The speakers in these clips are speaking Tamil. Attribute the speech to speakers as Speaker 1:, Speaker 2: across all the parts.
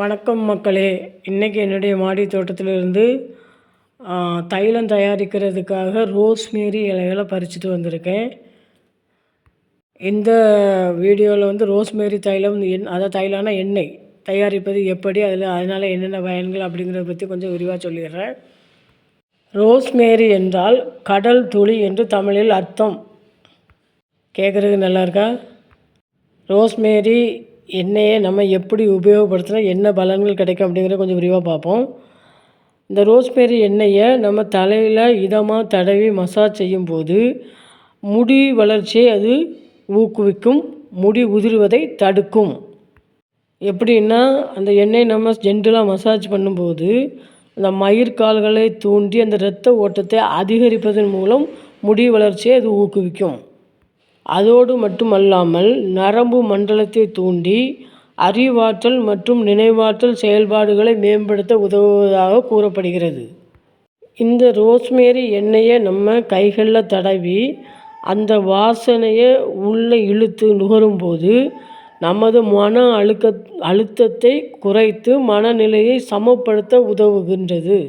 Speaker 1: வணக்கம் மக்களே. இன்றைக்கி என்னுடைய மாடி தோட்டத்திலிருந்து தைலம் தயாரிக்கிறதுக்காக ரோஸ்மேரி இலைகளை பறிச்சுட்டு வந்திருக்கேன். இந்த வீடியோவில் வந்து ரோஸ்மேரி தைலம் எண் அதாவது தைலான எண்ணெய் தயாரிப்பது எப்படி அதில் அதனால் என்னென்ன பயன்கள் அப்படிங்கிறத பற்றி கொஞ்சம் விரிவாக சொல்லிடுறேன். ரோஸ்மேரி என்றால் கடல் துளி என்று தமிழில் அர்த்தம். கேட்குறதுக்கு நல்லா இருக்கா? ரோஸ்மேரி எண்ணெயை நம்ம எப்படி உபயோகப்படுத்தினா என்ன பலன்கள் கிடைக்கும் அப்படிங்கிறத கொஞ்சம் விரிவாக பார்ப்போம். இந்த ரோஸ்மேரி எண்ணெயை நம்ம தலையில் இதமாக தடவி மசாஜ் செய்யும்போது முடி வளர்ச்சியை அது ஊக்குவிக்கும் முடி உதிர்வதை தடுக்கும். எப்படின்னா அந்த எண்ணெய் நம்ம ஜென்டலாக மசாஜ் பண்ணும்போது அந்த மயிர்கால்களை தூண்டி அந்த இரத்த ஓட்டத்தை அதிகரிப்பதன் மூலம் முடி வளர்ச்சியை அது ஊக்குவிக்கும். அதோடு மட்டுமல்லாமல் நரம்பு மண்டலத்தை தூண்டி அறிவாற்றல் மற்றும் நினைவாற்றல் செயல்பாடுகளை மேம்படுத்த உதவுவதாக கூறப்படுகிறது. இந்த ரோஸ்மேரி எண்ணெயை நம்ம கைகளில் தடவி அந்த வாசனையை உள்ளே இழுத்து நுகரும்போது நமது மன அழுக்க அழுத்தத்தை குறைத்து மனநிலையை சமப்படுத்த உதவுகின்றது.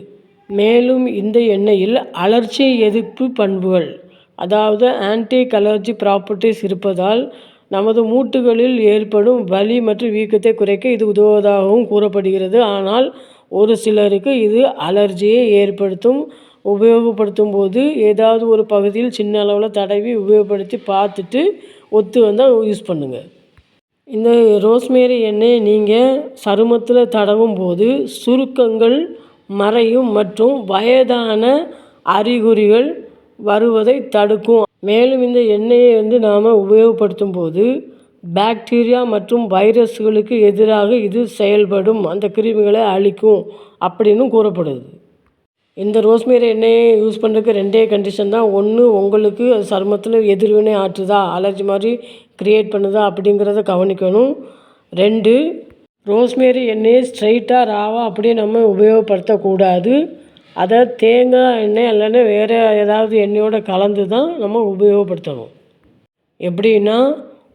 Speaker 1: மேலும் இந்த எண்ணெயில் அலர்ச்சி எதிர்ப்பு பண்புகள் அதாவது ஆன்டி கலர்ஜி ப்ராப்பர்ட்டிஸ் இருப்பதால் நமது மூட்டுகளில் ஏற்படும் வலி மற்றும் வீக்கத்தை குறைக்க இது உதவுவதாகவும் கூறப்படுகிறது. ஆனால் ஒரு சிலருக்கு இது அலர்ஜியை ஏற்படுத்தும் உபயோகப்படுத்தும் போது ஏதாவது ஒரு பகுதியில் சின்ன அளவில் தடவி உபயோகப்படுத்தி பார்த்துட்டு ஒத்து வந்தால் யூஸ் பண்ணுங்கள் இந்த ரோஸ்மேரி எண்ணெயை நீங்கள் சருமத்தில் தடவும் போது சுருக்கங்கள் மறையும் மற்றும் வயதான அறிகுறிகள் வருவதை தடுக்கும். மேலும் இந்த எண்ணெயை வந்து நாம் உபயோகப்படுத்தும் போது பாக்டீரியா மற்றும் வைரஸ்களுக்கு எதிராக இது செயல்படும் அந்த கிருமிகளை அழிக்கும் அப்படின்னு கூறப்படுது. இந்த ரோஸ்மேரி எண்ணெயை யூஸ் பண்ணுறதுக்கு ரெண்டே கண்டிஷன் தான். ஒன்று உங்களுக்கு சருமத்தில் எதிர்வினை ஆற்றுதா அலர்ஜி மாதிரி க்ரியேட் பண்ணுதா அப்படிங்கிறத கவனிக்கணும். ரெண்டு ரோஸ்மேரி எண்ணெயை ஸ்ட்ரைட்டாக ராவாக அப்படியே நம்ம உபயோகப்படுத்தக்கூடாது. அதை தேங்காய் எண்ணெய் இல்லைன்னா வேறு ஏதாவது எண்ணெயோடு கலந்து தான் நம்ம உபயோகப்படுத்தணும். எப்படின்னா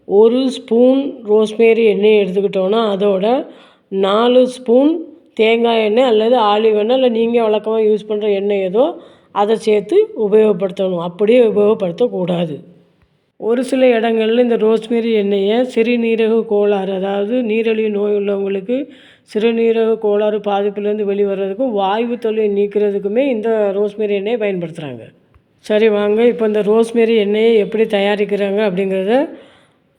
Speaker 1: ஒரு ஸ்பூன் ரோஸ்மேரி எண்ணெய் எடுத்துக்கிட்டோன்னா அதோட நாலு ஸ்பூன் தேங்காய் எண்ணெய் அல்லது ஆலிவ் எண்ணெய் இல்லை நீங்கள் வழக்கமாக யூஸ் பண்ணுற எண்ணெய் ஏதோ அதை சேர்த்து உபயோகப்படுத்தணும். அப்படியே உபயோகப்படுத்தக்கூடாது. ஒரு சில இடங்களில் இந்த ரோஸ்மேரி எண்ணெயை சிறுநீரக கோளாறு அதாவது நீரிழிவு நோய் உள்ளவங்களுக்கு சிறுநீரக கோளாறு பாதிப்புலேருந்து வெளிவரதுக்கும் வாய்வு தொல்லையை நீக்கிறதுக்குமே இந்த ரோஸ்மெரி எண்ணெயை பயன்படுத்துகிறாங்க சரி வாங்க இப்போ இந்த ரோஸ்மெரி எண்ணெயை எப்படி தயாரிக்கிறாங்க அப்படிங்கிறத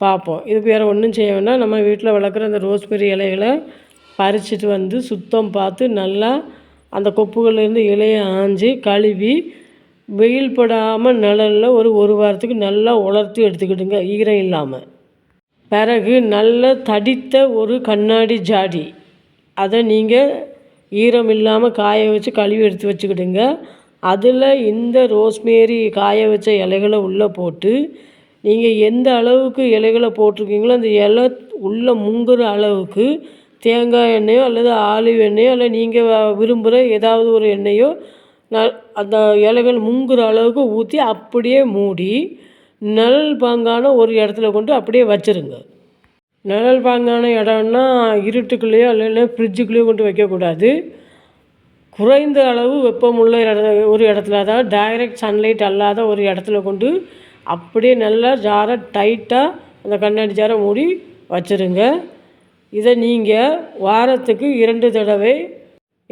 Speaker 1: பார்ப்போம் இதுக்கு வேறு ஒன்றும் செய்ய வேண்டாம். நம்ம வீட்டில் வளர்க்குற அந்த ரோஸ்மெரி இலைகளை பறிச்சிட்டு வந்து சுத்தம் பார்த்து நல்லா அந்த கொப்புகள்லேருந்து இலையை ஆஞ்சு கழுவி வெயில் படாமல் நிழலில் ஒரு ஒரு வாரத்துக்கு நல்லா உலர்த்தி எடுத்துக்கிடுங்க ஈரம் இல்லாமல் பிறகு நல்ல தடித்த ஒரு கண்ணாடி ஜாடி. அதை நீங்கள் ஈரம் இல்லாமல் காய வச்சு கழுவி எடுத்து வச்சுக்கிடுங்க. அதில் இந்த ரோஸ்மேரி காய வச்ச இலைகளை உள்ளே போட்டு நீங்கள் எந்த அளவுக்கு இலைகளை போட்டிருக்கீங்களோ அந்த இலை உள்ளே முங்குற அளவுக்கு தேங்காய் எண்ணெயோ அல்லது ஆலிவ் எண்ணெயோ இல்லை நீங்கள் விரும்புகிற ஏதாவது ஒரு எண்ணெயோ ந அந்த இலைகள் முங்குற அளவுக்கு ஊற்றி அப்படியே மூடி நிழல் பாங்கான ஒரு இடத்துல கொண்டு அப்படியே வச்சுருங்க. நிழல் பாங்கான இடம்னா இருட்டுக்குள்ளேயோ இல்லைன்னா ஃப்ரிட்ஜுக்குள்ளேயோ கொண்டு வைக்கக்கூடாது. குறைந்த அளவு வெப்பமுள்ள இட ஒரு இடத்துல அதாவது டைரக்ட் சன்லைட் அல்லாத ஒரு இடத்துல கொண்டு அப்படியே நல்லா ஜாரை டைட்டாக அந்த கண்ணாடி ஜாரை மூடி வச்சுருங்க. இதை நீங்கள் வாரத்துக்கு இரண்டு தடவை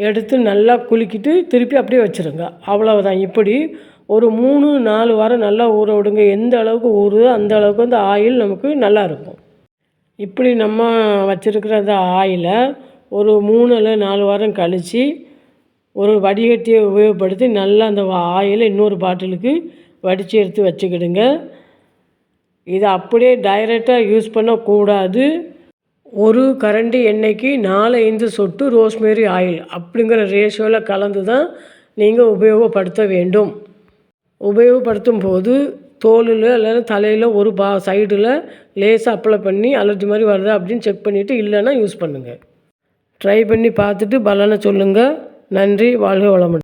Speaker 1: எடுத்து நல்லா குலுக்கிட்டு திருப்பி அப்படியே வச்சுருங்க. அவ்வளவுதான். இப்படி ஒரு மூணு நாலு வாரம் நல்லா ஊற விடுங்க. எந்த அளவுக்கு ஊறுதோ அந்த அளவுக்கு அந்த ஆயில் நமக்கு நல்லா இருக்கும். இப்படி நம்ம வச்சுருக்கிற அந்த ஆயிலை ஒரு மூணு இல்லை நாலு வாரம் கழித்து ஒரு வடிகட்டியை உபயோகப்படுத்தி நல்லா அந்த ஆயிலை இன்னொரு பாட்டிலுக்கு வடித்து எடுத்து வச்சுக்கிடுங்க. இதை அப்படியே டைரெக்டாக யூஸ் பண்ணக்கூடாது. ஒரு கரண்டி எண்ணெய்க்கு நாலு ஐந்து சொட்டு ரோஸ்மேரி ஆயில் அப்படிங்கிற ரேஷியோவில் கலந்து தான் நீங்கள் உபயோகப்படுத்த வேண்டும். உபயோகப்படுத்தும் போது தோலில் இல்லைன்னா தலையில் ஒரு பா சைடில் லேசாக அப்ளை பண்ணி அலர்ஜி மாதிரி வருதா அப்படின்னு செக் பண்ணிவிட்டு இல்லைன்னா யூஸ் பண்ணுங்கள் ட்ரை பண்ணி பார்த்துட்டு பலனை சொல்லுங்கள் நன்றி. வாழ்க வளமுடன்.